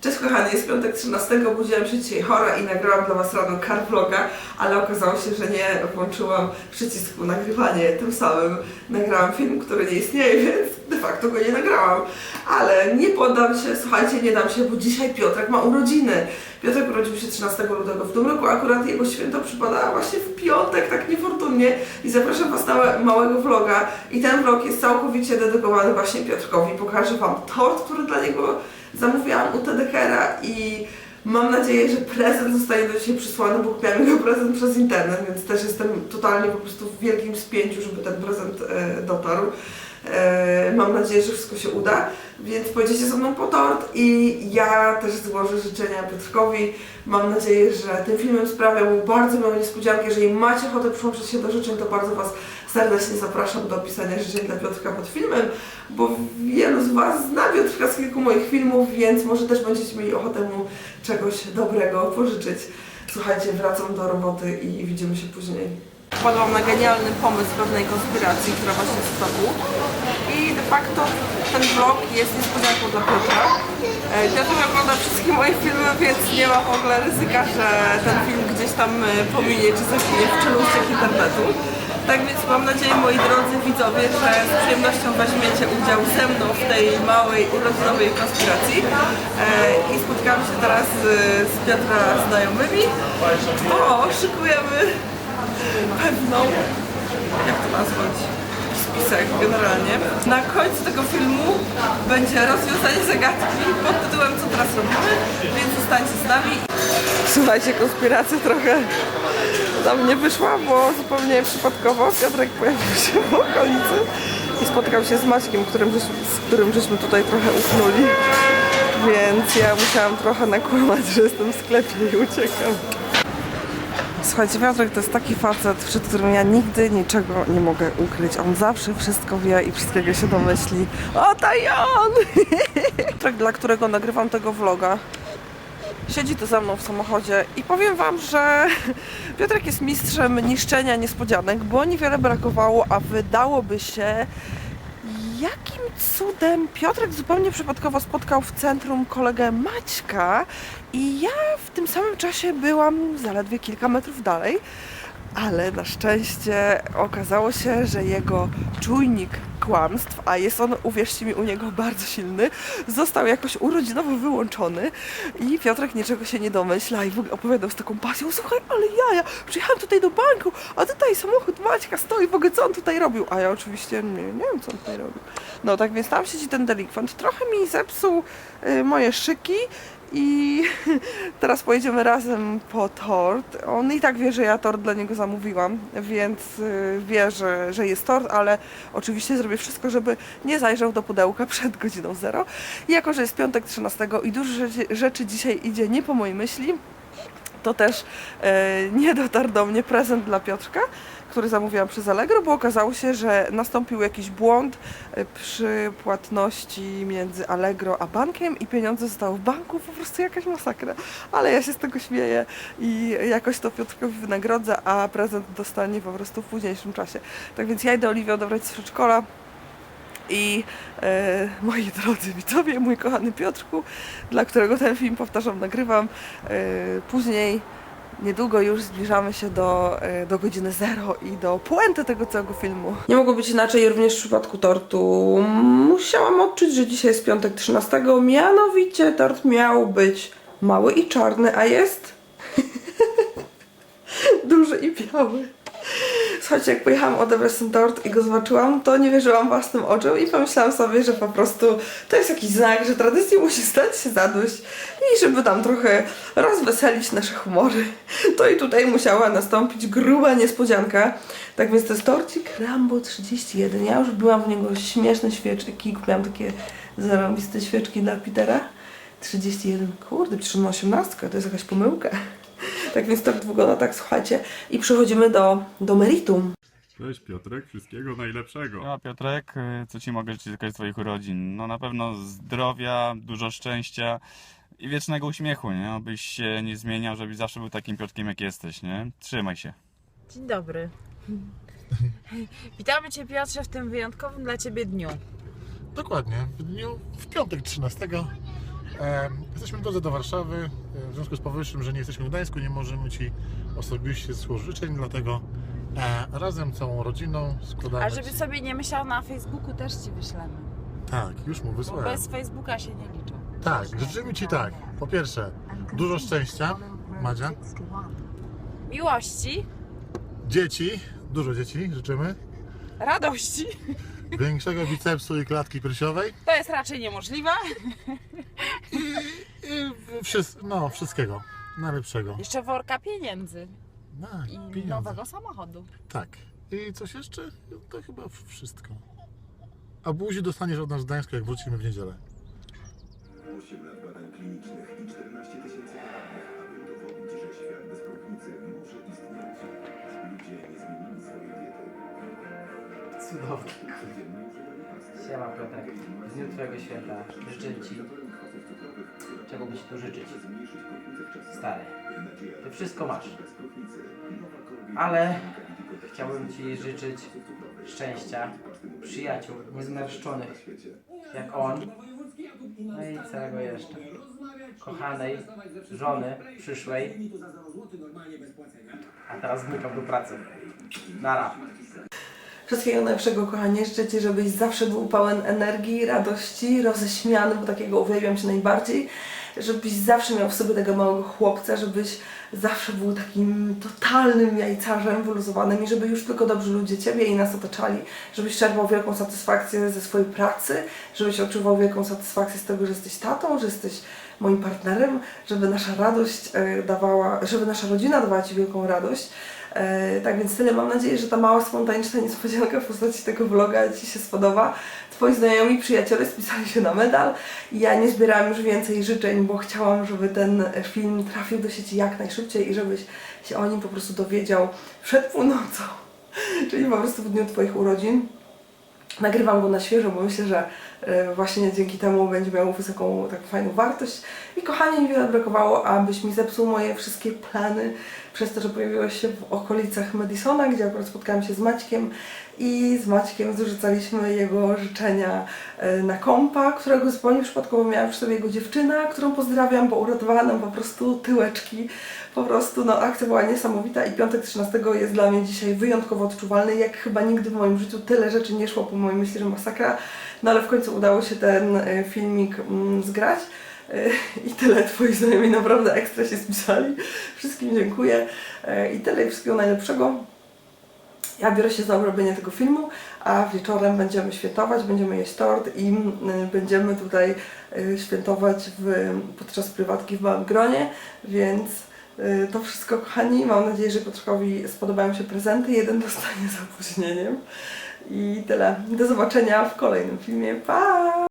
Cześć kochani, jest piątek 13, budziłam się dzisiaj chora i nagrałam dla Was rano car vloga, ale okazało się, że nie włączyłam przycisku nagrywanie, tym samym nagrałam film, który nie istnieje, więc de facto go nie nagrałam. Ale nie poddam się, słuchajcie, nie dam się, bo dzisiaj Piotrek ma urodziny. Piotrek urodził się 13 lutego w tym roku, akurat jego święto przypada właśnie w piątek, tak niefortunnie i zapraszam Was na małego vloga i ten vlog jest całkowicie dedykowany właśnie Piotrkowi. Pokażę Wam tort, który dla niego zamówiłam u Tedekera i mam nadzieję, że prezent zostanie do dzisiaj przysłany, bo kupiłam jego prezent przez internet, więc też jestem totalnie po prostu w wielkim spięciu, żeby ten prezent e, dotarł. E, mam nadzieję, że wszystko się uda, więc pojedziecie ze mną po tort i ja też złożę życzenia Piotrkowi. Mam nadzieję, że tym filmem sprawia mu bardzo miłą niespodziankę. Jeżeli macie ochotę przyłączyć się do życzeń, to bardzo Was serdecznie zapraszam do pisania życzeń dla Piotrka pod filmem, bo wielu z Was zna Piotrka z kilku moich filmów, więc może też będziecie mieli ochotę mu czegoś dobrego pożyczyć. Słuchajcie, wracam do roboty i widzimy się później. Wpadłam na genialny pomysł pewnej konspiracji, która właśnie jest toku. I de facto ten vlog jest niespodzianką dla Piotra. E, Piotr ogląda wszystkie moje filmy, więc nie ma w ogóle ryzyka, że ten film gdzieś tam e, pominie czy zaginie w czeluściach internetu. Tak więc mam nadzieję, moi drodzy widzowie, że z przyjemnością weźmiecie udział ze mną w tej małej urodzinowej konspiracji. E, I spotkamy się teraz z, z Piotra znajomymi, bo szykujemy pewną, jak to nazwać, spisek generalnie. Na końcu tego filmu będzie rozwiązanie zagadki pod tytułem Co teraz robimy, więc zostańcie z nami. Słuchajcie, konspiracja trochę na mnie wyszła, bo zupełnie przypadkowo Piotrek pojawił się w okolicy i spotkał się z Maćkiem, którym, z którym żeśmy tutaj trochę uknuli. Więc ja musiałam trochę nakłamać, że jestem w sklepie i uciekam. Słuchajcie, Piotrek to jest taki facet, przed którym ja nigdy niczego nie mogę ukryć. On zawsze wszystko wie i wszystkiego się domyśli. O, to on! Piotrek, dla którego nagrywam tego vloga, siedzi tu ze mną w samochodzie i powiem wam, że Piotrek jest mistrzem niszczenia niespodzianek, bo niewiele brakowało, a wydałoby się, jakim cudem Piotrek zupełnie przypadkowo spotkał w centrum kolegę Maćka i ja w tym samym czasie byłam zaledwie kilka metrów dalej, ale na szczęście okazało się, że jego czujnik kłamstw, a jest on, uwierzcie mi, u niego bardzo silny, został jakoś urodzinowo wyłączony i Piotrek niczego się nie domyśla i w ogóle opowiadał z taką pasją, słuchaj, ale jaja, przyjechałem tutaj do banku, a tutaj samochód Maćka stoi, w ogóle co on tutaj robił? A ja oczywiście nie, nie wiem, co on tutaj robił. No tak więc tam siedzi ten delikwent, trochę mi zepsuł y, moje szyki i teraz pojedziemy razem po tort. On i tak wie, że ja tort dla niego zamówiłam, więc y, wie, że, że jest tort, ale oczywiście zrobię wszystko, żeby nie zajrzał do pudełka przed godziną zero. I jako, że jest piątek 13 i dużo rzeczy, rzeczy dzisiaj idzie nie po mojej myśli, to też e, nie dotarł do mnie prezent dla Piotrka, który zamówiłam przez Allegro, bo okazało się, że nastąpił jakiś błąd e, przy płatności między Allegro a bankiem i pieniądze zostały w banku, po prostu jakaś masakra. Ale ja się z tego śmieję i jakoś to Piotrkowi wynagrodzę, a prezent dostanie po prostu w późniejszym czasie. Tak więc ja idę Oliwię odebrać z przedszkola. I e, moi drodzy widzowie, mój kochany Piotrku, dla którego ten film powtarzam, nagrywam. E, później, niedługo już zbliżamy się do, e, do godziny zero i do puenty tego całego filmu. Nie mogło być inaczej również w przypadku tortu. Musiałam odczuć, że dzisiaj jest piątek 13, mianowicie tort miał być mały i czarny, a jest duży i biały. Słuchajcie, jak pojechałam odebrać ten tort i go zobaczyłam, to nie wierzyłam własnym oczom i pomyślałam sobie, że po prostu to jest jakiś znak, że tradycji musi stać się zadość i żeby tam trochę rozweselić nasze humory, to i tutaj musiała nastąpić gruba niespodzianka. Tak więc to jest torcik Rambo 31. Ja już byłam w niego śmieszne świeczki, kupiłam takie zarąbiste świeczki dla Petera. 31, kurde, przecież on ma 18, to jest jakaś pomyłka. Tak więc tort wygląda tak, słuchajcie. I przechodzimy do, do meritum. Cześć Piotrek, wszystkiego najlepszego. No Piotrek, y, co Ci mogę życzyć z Twoich urodzin? No na pewno zdrowia, dużo szczęścia i wiecznego uśmiechu, nie? Abyś się nie zmieniał, żebyś zawsze był takim Piotrkiem jak jesteś, nie? Trzymaj się. Dzień dobry. Witamy Cię Piotrze w tym wyjątkowym dla Ciebie dniu. Dokładnie. W dniu, w piątek 13 E, jesteśmy w drodze do Warszawy. E, w związku z powyższym, że nie jesteśmy w Gdańsku, nie możemy Ci osobiście złożyć życzeń, dlatego e, razem całą rodziną składamy A żeby Ci... sobie nie myślał, na Facebooku też ci wyślemy. Tak, już mu Bo wysłałem. bez Facebooka się nie liczą. Tak, życzymy Ci tak. Po pierwsze, dużo szczęścia, Madzia. Miłości, Dzieci, dużo dzieci życzymy. radości. Większego bicepsu i klatki piersiowej. To jest raczej niemożliwe. I wszyst- no, wszystkiego najlepszego. Jeszcze worka pieniędzy Tak, i pieniądze. nowego samochodu. Tak. I coś jeszcze? To chyba wszystko. A buzi dostaniesz od nas w Gdańsku, jak wrócimy w niedzielę. 8 lat badań klinicznych i 14 tysięcy radnych, aby udowodnić, że świat bez próchnicy może istnieć. Ludzie nie zmienili swojej diety. Cudownie. Siema Piotrek. W dniu Twojego święta życzę Ci, czego byś tu życzyć. Stary, Ty wszystko masz. Ale chciałbym Ci życzyć szczęścia, przyjaciół niezmarszczonych, jak on, no i całego jeszcze. Kochanej, żony, przyszłej, a teraz zmykam do pracy. Nara. Wszystkiego najlepszego, kochanie. Życzę Ci, żebyś zawsze był pełen energii, radości, roześmiany, bo takiego uwielbiam Cię najbardziej. Żebyś zawsze miał w sobie tego małego chłopca, żebyś zawsze był takim totalnym jajcarzem, wyluzowanym i żeby już tylko dobrzy ludzie Ciebie i nas otaczali. Żebyś czerpał wielką satysfakcję ze swojej pracy, żebyś odczuwał wielką satysfakcję z tego, że jesteś tatą, że jesteś moim partnerem, żeby nasza radość e, dawała, żeby nasza rodzina dawała Ci wielką radość. E, tak więc tyle. Mam nadzieję, że ta mała spontaniczna niespodzianka w postaci tego vloga Ci się spodoba. Twoi znajomi, przyjaciele spisali się na medal. Ja nie zbierałam już więcej życzeń, bo chciałam, żeby ten film trafił do sieci jak najszybciej i żebyś się o nim po prostu dowiedział przed północą, czyli po prostu w dniu Twoich urodzin. Nagrywam go na świeżo, bo myślę, że e, właśnie dzięki temu będzie miał wysoką, taką fajną wartość. I kochanie, niewiele brakowało, abyś mi zepsuł moje wszystkie plany przez to, że pojawiłeś się w okolicach Madisona, gdzie akurat spotkałam się z Maćkiem i z Maćkiem zrzucaliśmy jego życzenia e, na kompa, którego zupełnie przypadkowo miała przy sobie jego dziewczyna, którą pozdrawiam, bo uratowała nam po prostu tyłeczki. Po prostu no, akcja była niesamowita i piątek 13 jest dla mnie dzisiaj wyjątkowo odczuwalny, jak chyba nigdy w moim życiu tyle rzeczy nie szło po mojej myśli, że masakra, no ale w końcu udało się ten e, filmik mm, zgrać. E, I tyle, twoi znajomi naprawdę ekstra się spisali. Wszystkim dziękuję i tyle i wszystkiego najlepszego. Ja biorę się za robienie tego filmu, a wieczorem będziemy świętować, będziemy jeść tort i mm, będziemy tutaj y, świętować w, podczas prywatki w małym gronie, więc y, to wszystko kochani. Mam nadzieję, że Piotrkowi spodobają się prezenty. Jeden dostanie z opóźnieniem. I tyle. Do zobaczenia w kolejnym filmie. Pa!